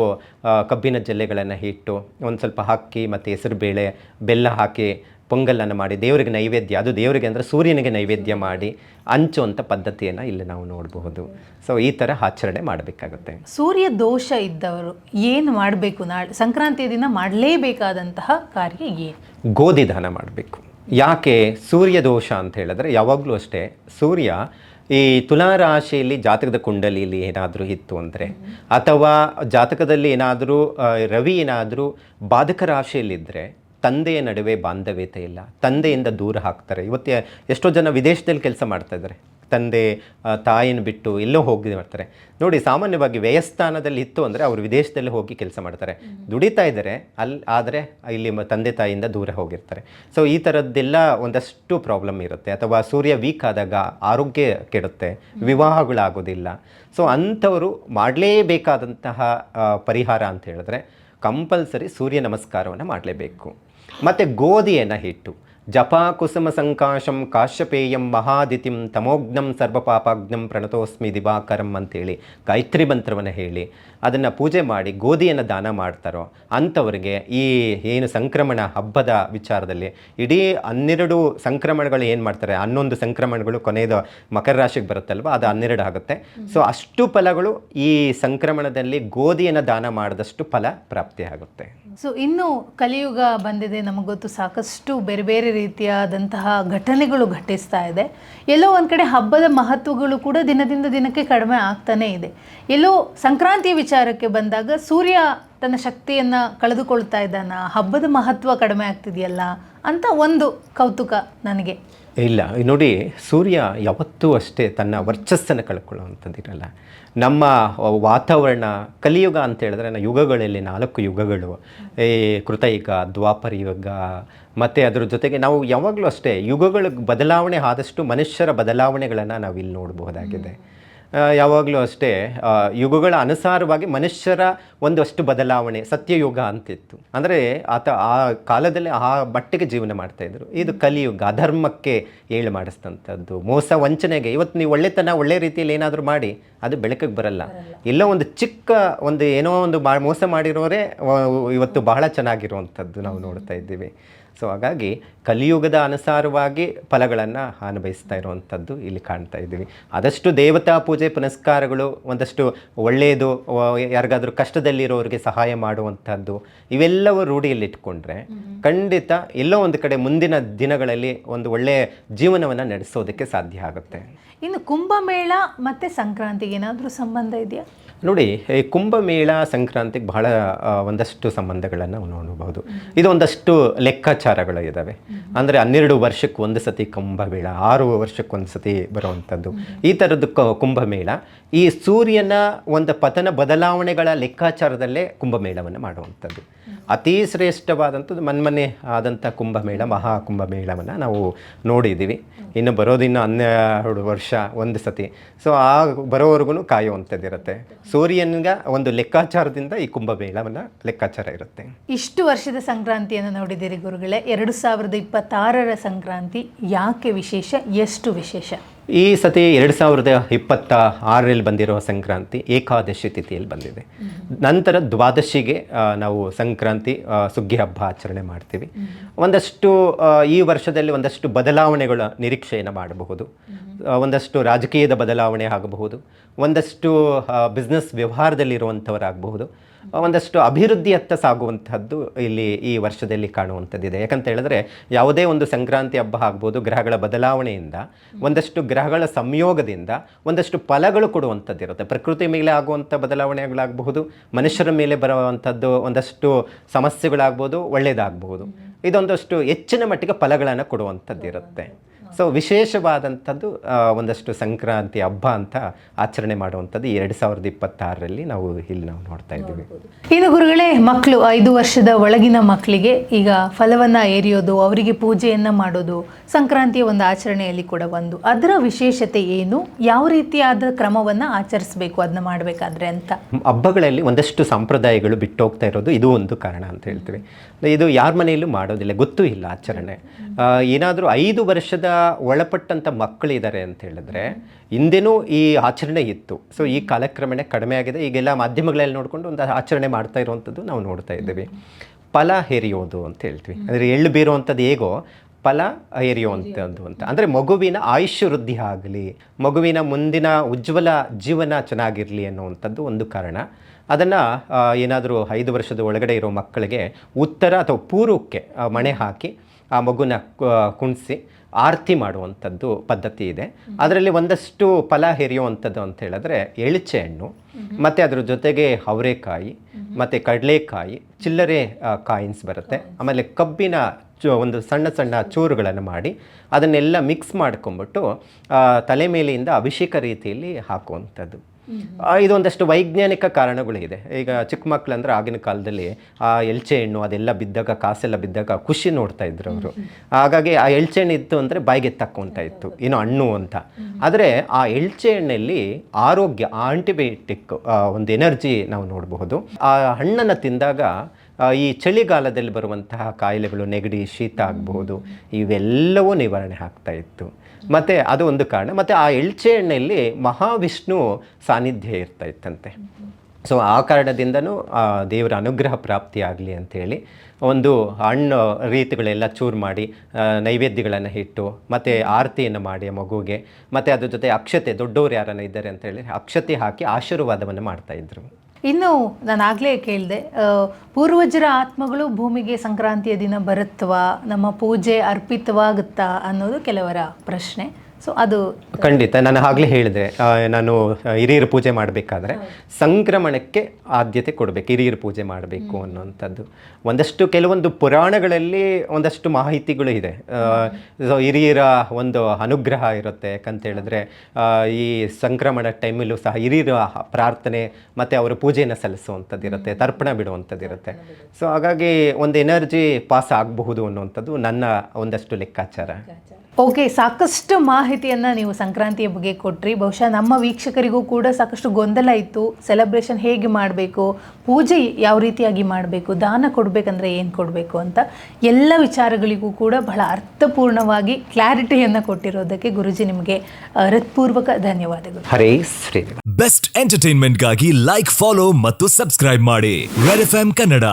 ಕಬ್ಬಿನ ಜಲ್ಲೆಗಳನ್ನು ಇಟ್ಟು ಒಂದು ಸ್ವಲ್ಪ ಅಕ್ಕಿ ಮತ್ತು ಹೆಸರು ಬೇಳೆ ಬೆಲ್ಲ ಹಾಕಿ ಪೊಂಗಲನ್ನು ಮಾಡಿ ದೇವರಿಗೆ ನೈವೇದ್ಯ ಅದು ದೇವರಿಗೆ ಅಂದರೆ ಸೂರ್ಯನಿಗೆ ನೈವೇದ್ಯ ಮಾಡಿ ಹಂಚುವಂಥ ಪದ್ಧತಿಯನ್ನು ಇಲ್ಲಿ ನಾವು ನೋಡಬಹುದು. ಸೊ ಈ ಥರ ಆಚರಣೆ ಮಾಡಬೇಕಾಗುತ್ತೆ. ಸೂರ್ಯ ದೋಷ ಇದ್ದವರು ಏನು ಮಾಡಬೇಕು? ನಾಳೆ ಸಂಕ್ರಾಂತಿಯ ದಿನ ಮಾಡಲೇಬೇಕಾದಂತಹ ಕಾರ್ಯ ಏನು? ಗೋಧಿ ದಾನ ಮಾಡಬೇಕು. ಯಾಕೆ ಸೂರ್ಯ ದೋಷ ಅಂತ ಹೇಳಿದ್ರೆ ಯಾವಾಗಲೂ ಅಷ್ಟೇ ಸೂರ್ಯ ಈ ತುಲಾ ರಾಶಿಯಲ್ಲಿ ಜಾತಕದ ಕುಂಡಲಿಯಲ್ಲಿ ಏನಾದರೂ ಇತ್ತು ಅಂದರೆ ಅಥವಾ ಜಾತಕದಲ್ಲಿ ಏನಾದರೂ ರವಿ ಏನಾದರೂ ಬಾಧಕ ರಾಶಿಯಲ್ಲಿದ್ದರೆ ತಂದೆಯ ನಡುವೆ ಬಾಂಧವ್ಯತೆ ಇಲ್ಲ ತಂದೆಯಿಂದ ದೂರ ಹಾಕ್ತಾರೆ. ಇವತ್ತು ಎಷ್ಟೋ ಜನ ವಿದೇಶದಲ್ಲಿ ಕೆಲಸ ಮಾಡ್ತಾ ಇದ್ದಾರೆ. ತಂದೆ ತಾಯಿನ ಬಿಟ್ಟು ಎಲ್ಲೋ ಹೋಗಿ ಮಾಡ್ತಾರೆ. ನೋಡಿ ಸಾಮಾನ್ಯವಾಗಿ ವ್ಯಯಸ್ಥಾನದಲ್ಲಿ ಇತ್ತು ಅಂದರೆ ಅವರು ವಿದೇಶದಲ್ಲಿ ಹೋಗಿ ಕೆಲಸ ಮಾಡ್ತಾರೆ. ದುಡಿತಾ ಇದ್ದಾರೆ ಅಲ್ಲಿ ಆದರೆ ಇಲ್ಲಿ ತಂದೆ ತಾಯಿಯಿಂದ ದೂರ ಹೋಗಿರ್ತಾರೆ. ಸೊ ಈ ಥರದ್ದೆಲ್ಲ ಒಂದಷ್ಟು ಪ್ರಾಬ್ಲಮ್ ಇರುತ್ತೆ. ಅಥವಾ ಸೂರ್ಯ ವೀಕ್ ಆದಾಗ ಆರೋಗ್ಯ ಕೆಡುತ್ತೆ ವಿವಾಹಗಳಾಗೋದಿಲ್ಲ. ಸೊ ಅಂಥವರು ಮಾಡಲೇಬೇಕಾದಂತಹ ಪರಿಹಾರ ಅಂತ ಹೇಳಿದ್ರೆ ಕಂಪಲ್ಸರಿ ಸೂರ್ಯ ನಮಸ್ಕಾರವನ್ನು ಮಾಡಲೇಬೇಕು. ಮತ್ತು ಗೋಧಿಯನ್ನು ಹಿಟ್ಟು. ಜಪಾ ಕುಸುಮ ಸಂಕಾಶಂ ಕಾಶ್ಯಪೇಯಂ ಮಹಾದಿತಿಂ ತಮೋಗ್ನಂ ಸರ್ವಪಾಪಾಗ್ನಂ ಪ್ರಣತೋಸ್ಮಿ ದಿವಾಕರಂ ಅಂತೇಳಿ, ಗಾಯತ್ರಿ ಮಂತ್ರವನ್ನು ಹೇಳಿ. ಅದನ್ನು ಪೂಜೆ ಮಾಡಿ ಗೋಧಿಯನ್ನು ದಾನ ಮಾಡ್ತಾರೋ ಅಂಥವ್ರಿಗೆ ಈ ಏನು ಸಂಕ್ರಮಣ ಹಬ್ಬದ ವಿಚಾರದಲ್ಲಿ ಇಡೀ ಹನ್ನೆರಡು ಸಂಕ್ರಮಣಗಳು ಏನು ಮಾಡ್ತಾರೆ? ಹನ್ನೊಂದು ಸಂಕ್ರಮಣಗಳು ಕೊನೆಯದು ಮಕರ ರಾಶಿಗೆ ಬರುತ್ತಲ್ವ? ಅದು ಹನ್ನೆರಡು ಆಗುತ್ತೆ. ಸೊ ಅಷ್ಟು ಫಲಗಳು ಈ ಸಂಕ್ರಮಣದಲ್ಲಿ ಗೋಧಿಯನ್ನು ದಾನ ಮಾಡಿದಷ್ಟು ಫಲ ಪ್ರಾಪ್ತಿಯಾಗುತ್ತೆ ಸೊ ಇನ್ನು ಕಲಿಯುಗ ಬಂದಿದೆ ನಮಗೆ ಗೊತ್ತು ಸಾಕಷ್ಟು ಬೇರೆ ಬೇರೆ ರೀತಿಯಾದಂತಹ ಘಟನೆಗಳು ಘಟಿಸ್ತಾ ಇದೆ. ಎಲ್ಲೋ ಒಂದು ಕಡೆ ಹಬ್ಬದ ಮಹತ್ವಗಳು ಕೂಡ ದಿನದಿಂದ ದಿನಕ್ಕೆ ಕಡಿಮೆ ಆಗ್ತಾನೇ ಇದೆ. ಎಲ್ಲೋ ಸಂಕ್ರಾಂತಿಯ ವಿಚಾರಕ್ಕೆ ಬಂದಾಗ ಸೂರ್ಯ ತನ್ನ ಶಕ್ತಿಯನ್ನು ಕಳೆದುಕೊಳ್ತಾ ಇದ್ದಾನ? ಹಬ್ಬದ ಮಹತ್ವ ಕಡಿಮೆ ಆಗ್ತಿದೆಯಲ್ಲ ಅಂತ ಒಂದು ಕೌತುಕ ನನಗೆ. ಇಲ್ಲ ನೋಡಿ ಸೂರ್ಯ ಯಾವತ್ತೂ ಅಷ್ಟೇ ತನ್ನ ವರ್ಚಸ್ಸನ್ನು ಕಳ್ಕೊಳ್ಳುವಂಥದ್ದಿರಲ್ಲ ನಮ್ಮ ವಾತಾವರಣ ಕಲಿಯುಗ ಅಂತ ಹೇಳಿದ್ರೆ ನಾ ಯುಗಗಳಲ್ಲಿ ನಾಲ್ಕು ಯುಗಗಳು. ಈ ಕೃತಯುಗ ದ್ವಾಪರ ಯುಗ ಮತ್ತು ಅದರ ಜೊತೆಗೆ ನಾವು ಯಾವಾಗಲೂ ಅಷ್ಟೇ ಯುಗಗಳ ಬದಲಾವಣೆ ಆದಷ್ಟು ಮನುಷ್ಯರ ಬದಲಾವಣೆಗಳನ್ನು ನಾವು ಇಲ್ಲಿ ನೋಡಬಹುದಾಗಿದೆ ಯಾವಾಗಲೂ ಅಷ್ಟೇ ಯುಗಗಳ ಅನುಸಾರವಾಗಿ ಮನುಷ್ಯರ ಒಂದಷ್ಟು ಬದಲಾವಣೆ ಸತ್ಯಯುಗ ಅಂತಿತ್ತು. ಅಂದರೆ ಆತ ಆ ಕಾಲದಲ್ಲಿ ಆ ಮಟ್ಟಿಗೆ ಜೀವನ ಮಾಡ್ತಾಯಿದ್ರು ಇದು ಕಲಿಯುಗ ಅಧರ್ಮಕ್ಕೆ ಏಳು ಮಾಡಿಸ್ತಂಥದ್ದು ಮೋಸ ವಂಚನೆಗೆ ಇವತ್ತು ನೀವು ಒಳ್ಳೆತನ ಒಳ್ಳೆ ರೀತಿಯಲ್ಲಿ ಏನಾದರೂ ಮಾಡಿ ಅದು ಬೆಳಕಿಗೆ ಬರಲ್ಲ. ಇಲ್ಲ ಒಂದು ಚಿಕ್ಕ ಒಂದು ಏನೋ ಒಂದು ಮಾ ಮೋಸ ಮಾಡಿರೋರೇ ಇವತ್ತು ಬಹಳ ಚೆನ್ನಾಗಿರುವಂಥದ್ದು ನಾವು ನೋಡ್ತಾ ಇದ್ದೀವಿ. ಸೊ ಹಾಗಾಗಿ ಕಲಿಯುಗದ ಅನುಸಾರವಾಗಿ ಫಲಗಳನ್ನು ಅನುಭವಿಸ್ತಾ ಇರುವಂಥದ್ದು ಇಲ್ಲಿ ಕಾಣ್ತಾ ಇದ್ದೀವಿ. ಆದಷ್ಟು ದೇವತಾ ಪೂಜೆ ಪುನಸ್ಕಾರಗಳು ಒಂದಷ್ಟು ಒಳ್ಳೆಯದು ಯಾರಿಗಾದರೂ ಕಷ್ಟದಲ್ಲಿರೋರಿಗೆ ಸಹಾಯ ಮಾಡುವಂಥದ್ದು ಇವೆಲ್ಲವೂ ರೂಢಿಯಲ್ಲಿಟ್ಕೊಂಡ್ರೆ ಖಂಡಿತ ಎಲ್ಲೋ ಒಂದು ಕಡೆ ಮುಂದಿನ ದಿನಗಳಲ್ಲಿ ಒಂದು ಒಳ್ಳೆಯ ಜೀವನವನ್ನು ನಡೆಸೋದಕ್ಕೆ ಸಾಧ್ಯ ಆಗುತ್ತೆ. ಇನ್ನು ಕುಂಭಮೇಳ ಮತ್ತು ಸಂಕ್ರಾಂತಿಗೆ ಏನಾದರೂ ಸಂಬಂಧ ಇದೆಯಾ? ನೋಡಿ, ಈ ಕುಂಭಮೇಳ ಸಂಕ್ರಾಂತಿಗೆ ಬಹಳ ಒಂದಷ್ಟು ಸಂಬಂಧಗಳನ್ನು ನಾವು ನೋಡಬಹುದು ಇದು ಒಂದಷ್ಟು ಲೆಕ್ಕಾಚಾರಗಳು ಇದ್ದಾವೆ ಅಂದರೆ ಹನ್ನೆರಡು ವರ್ಷಕ್ಕೆ ಒಂದು ಸತಿ ಕುಂಭಮೇಳ, ಆರು ವರ್ಷಕ್ಕೆ ಒಂದು ಸತಿ ಬರುವಂಥದ್ದು. ಈ ಥರದ್ದು ಕುಂಭಮೇಳ. ಈ ಸೂರ್ಯನ ಒಂದು ಪತನ ಬದಲಾವಣೆಗಳ ಲೆಕ್ಕಾಚಾರದಲ್ಲೇ ಕುಂಭಮೇಳವನ್ನು ಮಾಡುವಂಥದ್ದು. ಅತಿ ಶ್ರೇಷ್ಠವಾದಂಥದ್ದು ಮನ್ಮನೆ ಆದಂಥ ಕುಂಭಮೇಳ, ಮಹಾ ಕುಂಭಮೇಳವನ್ನು ನಾವು ನೋಡಿದ್ದೀವಿ. ಇನ್ನು ಬರೋದಿನ್ನು ಹನ್ನೆರಡು ವರ್ಷ, ಒಂದು ಸತಿ. ಸೊ ಆ ಬರೋವರೆಗೂ ಕಾಯುವಂಥದ್ದಿರುತ್ತೆ. ಸೂರ್ಯನಿಗೆ ಒಂದು ಲೆಕ್ಕಾಚಾರದಿಂದ ಈ ಕುಂಭಮೇಳವನ್ನು ಲೆಕ್ಕಾಚಾರ ಇರುತ್ತೆ. ಇಷ್ಟು ವರ್ಷದ ಸಂಕ್ರಾಂತಿಯನ್ನು ನೋಡಿದ್ದೀರಿ ಗುರುಗಳೇ. ಎರಡು ಸಾವಿರದ ಇಪ್ಪತ್ತಾರರ ಸಂಕ್ರಾಂತಿ ಯಾಕೆ ವಿಶೇಷ, ಎಷ್ಟು ವಿಶೇಷ? ಈ ಸತಿ ಎರಡು ಸಾವಿರದ ಇಪ್ಪತ್ತ ಆರರಲ್ಲಿ ಬಂದಿರುವ ಸಂಕ್ರಾಂತಿ ಏಕಾದಶಿ ತಿಥಿಯಲ್ಲಿ ಬಂದಿದೆ. ನಂತರ ದ್ವಾದಶಿಗೆ ನಾವು ಸಂಕ್ರಾಂತಿ ಸುಗ್ಗಿ ಹಬ್ಬ ಆಚರಣೆ ಮಾಡ್ತೀವಿ. ಒಂದಷ್ಟು ಈ ವರ್ಷದಲ್ಲಿ ಒಂದಷ್ಟು ಬದಲಾವಣೆಗಳ ನಿರೀಕ್ಷೆಯನ್ನು ಮಾಡಬಹುದು. ಒಂದಷ್ಟು ರಾಜಕೀಯದ ಬದಲಾವಣೆ ಆಗಬಹುದು. ಒಂದಷ್ಟು ಬಿಸ್ನೆಸ್ ವ್ಯವಹಾರದಲ್ಲಿರುವಂಥವರಾಗಬಹುದು ಒಂದಷ್ಟು ಅಭಿವೃದ್ಧಿಯತ್ತ ಸಾಗುವಂಥದ್ದು ಇಲ್ಲಿ ಈ ವರ್ಷದಲ್ಲಿ ಕಾಣುವಂಥದ್ದಿದೆ. ಯಾಕಂತ ಹೇಳಿದ್ರೆ ಯಾವುದೇ ಒಂದು ಸಂಕ್ರಾಂತಿ ಹಬ್ಬ ಆಗ್ಬೋದು, ಗ್ರಹಗಳ ಬದಲಾವಣೆಯಿಂದ ಒಂದಷ್ಟು ಗ್ರಹಗಳ ಸಂಯೋಗದಿಂದ ಒಂದಷ್ಟು ಫಲಗಳು ಕೊಡುವಂಥದ್ದಿರುತ್ತೆ. ಪ್ರಕೃತಿ ಮೇಲೆ ಆಗುವಂಥ ಬದಲಾವಣೆಗಳಾಗಬಹುದು, ಮನುಷ್ಯರ ಮೇಲೆ ಬರುವಂಥದ್ದು ಒಂದಷ್ಟು ಸಮಸ್ಯೆಗಳಾಗ್ಬೋದು ಒಳ್ಳೆಯದಾಗಬಹುದು ಇದೊಂದಷ್ಟು ಹೆಚ್ಚಿನ ಮಟ್ಟಿಗೆ ಫಲಗಳನ್ನು ಕೊಡುವಂಥದ್ದಿರುತ್ತೆ. ಸೊ ವಿಶೇಷವಾದಂಥದ್ದು ಒಂದಷ್ಟು ಸಂಕ್ರಾಂತಿ ಹಬ್ಬ ಅಂತ ಆಚರಣೆ ಮಾಡುವಂಥದ್ದು ಎರಡು ಸಾವಿರದ ಇಪ್ಪತ್ತಾರರಲ್ಲಿ ನಾವು ಇಲ್ಲಿ ನಾವು ನೋಡ್ತಾ ಇದ್ದೀವಿ. ಇನ್ನು ಗುರುಗಳೇ ಮಕ್ಕಳು ಐದು ವರ್ಷದ ಒಳಗಿನ ಮಕ್ಕಳಿಗೆ ಈಗ ಫಲವನ್ನ ಏರಿಯೋದು ಅವರಿಗೆ ಪೂಜೆಯನ್ನ ಮಾಡೋದು ಸಂಕ್ರಾಂತಿಯ ಒಂದು ಆಚರಣೆಯಲ್ಲಿ ಕೂಡ ಒಂದು. ಅದರ ವಿಶೇಷತೆ ಏನು? ಯಾವ ರೀತಿಯಾದ ಕ್ರಮವನ್ನ ಆಚರಿಸಬೇಕು ಅದನ್ನ ಮಾಡಬೇಕಾದ್ರೆ ಅಂತ? ಹಬ್ಬಗಳಲ್ಲಿ ಒಂದಷ್ಟು ಸಂಪ್ರದಾಯಗಳು ಬಿಟ್ಟು ಹೋಗ್ತಾ ಇರೋದು ಇದು ಒಂದು ಕಾರಣ ಅಂತ ಹೇಳ್ತೀವಿ. ಇದು ಯಾರ ಮನೆಯಲ್ಲೂ ಮಾಡೋದಿಲ್ಲ ಗೊತ್ತೂ ಇಲ್ಲ ಆಚರಣೆ. ಏನಾದರೂ ಐದು ವರ್ಷದ ಒಳಪಟ್ಟಂಥ ಮಕ್ಕಳಿದ್ದಾರೆ ಅಂತ ಹೇಳಿದ್ರೆ ಹಿಂದೆನೂ ಈ ಆಚರಣೆ ಇತ್ತು. ಸೊ ಈ ಕಾಲಕ್ರಮೇಣ ಕಡಿಮೆ ಆಗಿದೆ. ಈಗೆಲ್ಲ ಮಾಧ್ಯಮಗಳಲ್ಲಿ ನೋಡಿಕೊಂಡು ಒಂದು ಆಚರಣೆ ಮಾಡ್ತಾ ಇರುವಂಥದ್ದು ನಾವು ನೋಡ್ತಾ ಇದ್ದೀವಿ. ಫಲ ಹೆರಿಯೋದು ಅಂತ ಹೇಳ್ತೀವಿ. ಅಂದರೆ ಎಳ್ಳು ಬೀರುವಂಥದ್ದು ಹೇಗೋ ಫಲ ಏರಿಯುವಂಥದ್ದು ಅಂತ. ಅಂದರೆ ಮಗುವಿನ ಆಯುಷ್ ವೃದ್ಧಿ ಆಗಲಿ, ಮಗುವಿನ ಮುಂದಿನ ಉಜ್ವಲ ಜೀವನ ಚೆನ್ನಾಗಿರಲಿ ಅನ್ನುವಂಥದ್ದು ಒಂದು ಕಾರಣ. ಅದನ್ನು ಏನಾದರೂ ಐದು ವರ್ಷದ ಒಳಗಡೆ ಇರೋ ಮಕ್ಕಳಿಗೆ ಉತ್ತರ ಅಥವಾ ಪೂರ್ವಕ್ಕೆ ಮಣೆ ಹಾಕಿ ಆ ಮಗುನ ಕುಣಿಸಿ ಆರತಿ ಮಾಡುವಂಥದ್ದು ಪದ್ಧತಿ ಇದೆ. ಅದರಲ್ಲಿ ಒಂದಷ್ಟು ಫಲ ಹೆರಿಯುವಂಥದ್ದು ಅಂತ ಹೇಳಿದ್ರೆ ಎಳಚೆ ಹಣ್ಣು ಮತ್ತು ಅದ್ರ ಜೊತೆಗೆ ಅವರೆಕಾಯಿ ಮತ್ತು ಕಡಲೆಕಾಯಿ ಚಿಲ್ಲರೆ ಕಾಯಿನ್ಸ್ ಬರುತ್ತೆ. ಆಮೇಲೆ ಕಬ್ಬಿನ ಚು ಒಂದು ಸಣ್ಣ ಸಣ್ಣ ಚೂರುಗಳನ್ನು ಮಾಡಿ ಅದನ್ನೆಲ್ಲ ಮಿಕ್ಸ್ ಮಾಡ್ಕೊಂಬಿಟ್ಟು ತಲೆ ಮೇಲೆಯಿಂದ ಅಭಿಷೇಕ ರೀತಿಯಲ್ಲಿ ಹಾಕುವಂಥದ್ದು. ಇದೊಂದಷ್ಟು ವೈಜ್ಞಾನಿಕ ಕಾರಣಗಳಿದೆ. ಈಗ ಚಿಕ್ಕ ಮಕ್ಳು ಅಂದರೆ ಆಗಿನ ಕಾಲದಲ್ಲಿ ಆ ಎಲ್ಚೆ ಹಣ್ಣು ಅದೆಲ್ಲ ಬಿದ್ದಾಗ ಕಾಸೆಲ್ಲ ಬಿದ್ದಾಗ ಖುಷಿ ನೋಡ್ತಾ ಇದ್ರು ಅವರು. ಹಾಗಾಗಿ ಆ ಎಳ್ಚೆ ಹಣ್ಣು ಇತ್ತು ಅಂದರೆ ಬಾಯಿಗೆ ತಕ್ಕೊಂತ ಇತ್ತು ಏನು ಹಣ್ಣು ಅಂತ. ಆದರೆ ಆ ಎಳ್ಚೆ ಹಣ್ಣಲ್ಲಿ ಆರೋಗ್ಯ ಆಂಟಿಬಯೋಟಿಕ್ ಒಂದು ಎನರ್ಜಿ ನಾವು ನೋಡಬಹುದು. ಆ ಹಣ್ಣನ್ನು ತಿಂದಾಗ ಈ ಚಳಿಗಾಲದಲ್ಲಿ ಬರುವಂತಹ ಕಾಯಿಲೆಗಳು ನೆಗಡಿ ಶೀತ ಆಗಬಹುದು ಇವೆಲ್ಲವೂ ನಿವಾರಣೆ ಆಗ್ತಾ ಇತ್ತು. ಮತ್ತು ಅದು ಒಂದು ಕಾರಣ. ಮತ್ತು ಆ ಎಳ್ಚೆ ಎಣ್ಣೆಯಲ್ಲಿ ಮಹಾವಿಷ್ಣು ಸಾನ್ನಿಧ್ಯ ಇರ್ತಾ ಇತ್ತಂತೆ. ಸೊ ಆ ಕಾರಣದಿಂದನೂ, ಆ, ದೇವರ ಅನುಗ್ರಹ ಪ್ರಾಪ್ತಿಯಾಗಲಿ ಅಂಥೇಳಿ ಒಂದು ಹಣ್ಣು ರೀತಿಗಳೆಲ್ಲ ಚೂರು ಮಾಡಿ ನೈವೇದ್ಯಗಳನ್ನು ಇಟ್ಟು, ಮತ್ತು ಆರತಿಯನ್ನು ಮಾಡಿ ಮಗುವಿಗೆ ಮತ್ತು ಅದ್ರ ಜೊತೆ ಅಕ್ಷತೆ, ದೊಡ್ಡವರು ಯಾರನ್ನು ಇದ್ದಾರೆ ಅಂತೇಳಿ ಅಕ್ಷತೆ ಹಾಕಿ ಆಶೀರ್ವಾದವನ್ನು ಮಾಡ್ತಾಯಿದ್ರು ಇನ್ನು ನಾನು ಆಗಲೇ ಕೇಳಿದೆ ಪೂರ್ವಜರ ಆತ್ಮಗಳು ಭೂಮಿಗೆ ಸಂಕ್ರಾಂತಿಯ ದಿನ ಬರುತ್ತವಾ ನಮ್ಮ ಪೂಜೆ ಅರ್ಪಿತವಾಗುತ್ತಾ ಅನ್ನೋದು ಕೆಲವರ ಪ್ರಶ್ನೆ. ಸೊ ಅದು ಖಂಡಿತ. ನಾನು ಆಗಲೇ ಹೇಳಿದೆ ನಾನು ಹಿರಿಯರ ಪೂಜೆ ಮಾಡಬೇಕಾದ್ರೆ ಸಂಕ್ರಮಣಕ್ಕೆ ಆದ್ಯತೆ ಕೊಡಬೇಕು ಹಿರಿಯರ ಪೂಜೆ ಮಾಡಬೇಕು ಅನ್ನುವಂಥದ್ದು. ಒಂದಷ್ಟು ಕೆಲವೊಂದು ಪುರಾಣಗಳಲ್ಲಿ ಒಂದಷ್ಟು ಮಾಹಿತಿಗಳು ಇದೆ. ಸೊ ಹಿರಿಯರ ಒಂದು ಅನುಗ್ರಹ ಇರುತ್ತೆ ಯಾಕಂತೇಳಿದ್ರೆ ಈ ಸಂಕ್ರಮಣ ಟೈಮಲ್ಲೂ ಸಹ ಹಿರಿಯರ ಪ್ರಾರ್ಥನೆ ಮತ್ತು ಅವರ ಪೂಜೆಯನ್ನು ಸಲ್ಲಿಸುವಂಥದ್ದು ಇರುತ್ತೆ ತರ್ಪಣ ಬಿಡುವಂಥದ್ದು ಇರುತ್ತೆ. ಸೊ ಹಾಗಾಗಿ ಒಂದು ಎನರ್ಜಿ ಪಾಸ್ ಆಗಬಹುದು ಅನ್ನುವಂಥದ್ದು ನನ್ನ ಒಂದಷ್ಟು ಲೆಕ್ಕಾಚಾರ. ಓಕೆ ಸಾಕಷ್ಟು ಮಾಹಿತಿಯನ್ನು ನೀವು ಸಂಕ್ರಾಂತಿಯ ಬಗ್ಗೆ ಕೊಟ್ರಿ. ಬಹುಶಃ ನಮ್ಮ ವೀಕ್ಷಕರಿಗೂ ಕೂಡ ಸಾಕಷ್ಟು ಗೊಂದಲ ಇತ್ತು. ಸೆಲೆಬ್ರೇಷನ್ ಹೇಗೆ ಮಾಡಬೇಕು? ಪೂಜೆ ಯಾವ ರೀತಿಯಾಗಿ ಮಾಡಬೇಕು? ದಾನ ಕೊಡಬೇಕಂದ್ರೆ ಏನು ಕೊಡಬೇಕು ಅಂತ ಎಲ್ಲ ವಿಚಾರಗಳಿಗೂ ಕೂಡ ಬಹಳ ಅರ್ಥಪೂರ್ಣವಾಗಿ ಕ್ಲಾರಿಟಿಯನ್ನು ಕೊಟ್ಟಿರೋದಕ್ಕೆ ಗುರುಜಿ ನಿಮಗೆ ಹೃತ್ಪೂರ್ವಕ ಧನ್ಯವಾದಗಳು. ಹರೇ ಶ್ರೀ ಬೆಸ್ಟ್ ಎಂಟರ್ಟೈನ್ಮೆಂಟ್ಗಾಗಿ ಲೈಕ್ ಫಾಲೋ ಮತ್ತು ಸಬ್ಸ್ಕ್ರೈಬ್ ಮಾಡಿ. Red F Kannada